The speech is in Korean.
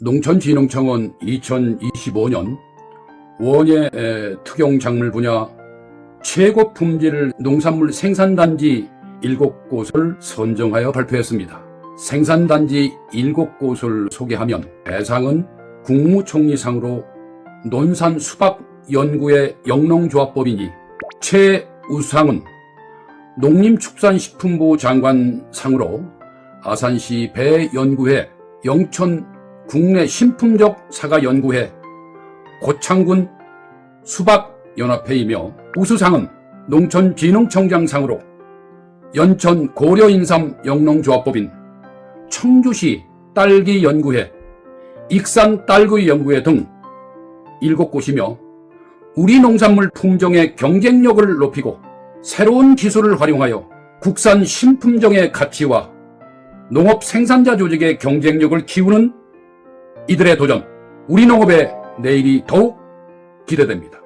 농촌진흥청은 2025년 원예 에, 특용 작물 분야 최고 품질 농산물 생산단지 7곳을 선정하여 발표했습니다. 생산단지 7곳을 소개하면 대상은 국무총리상으로 논산 수박 연구의 영농조합법이니 최우상은 농림축산식품부 장관 상으로 아산시 배연구회 영천 국내 신품적 사과 연구회 고창군 수박연합회이며 우수상은 농촌진흥청장 상으로 연천 고려인삼 영농조합법인 청주시 딸기연구회 익산 딸기 연구회 등 일곱 곳이며 우리 농산물 품종의 경쟁력을 높이고 새로운 기술을 활용하여 국산 신품종의 가치와 농업 생산자 조직의 경쟁력을 키우는 이들의 도전, 우리 농업의 내일이 더욱 기대됩니다.